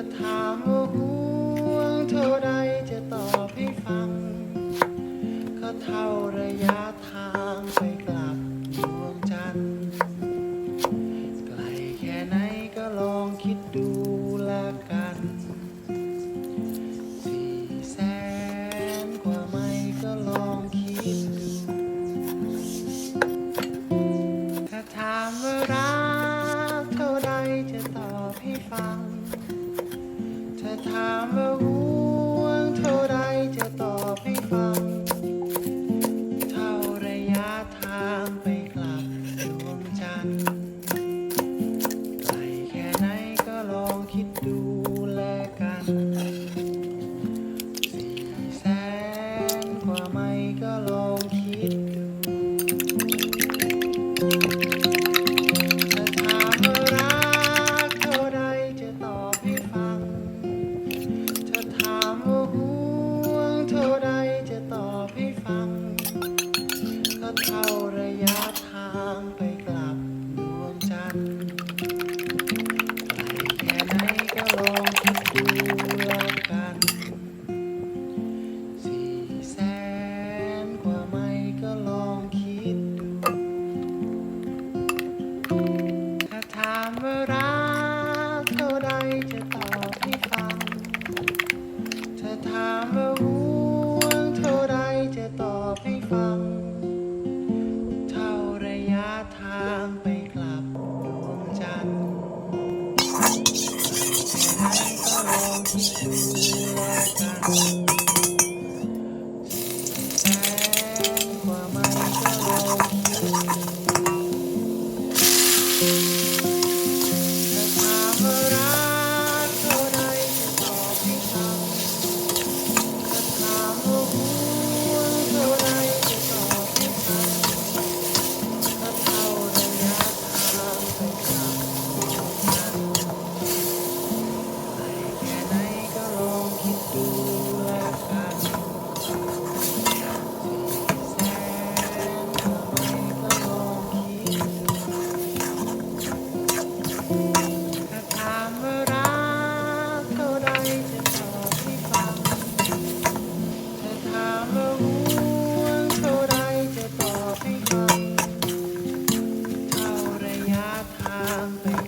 ถ้าถามว่าห่วงเท่าใดจะตอบให้ฟัง ก็เท่าระยะทางไปกลับดวงจันทร์ไกลแค่ไหนก็ลองคิดดูละกัน ก็ล her I. time.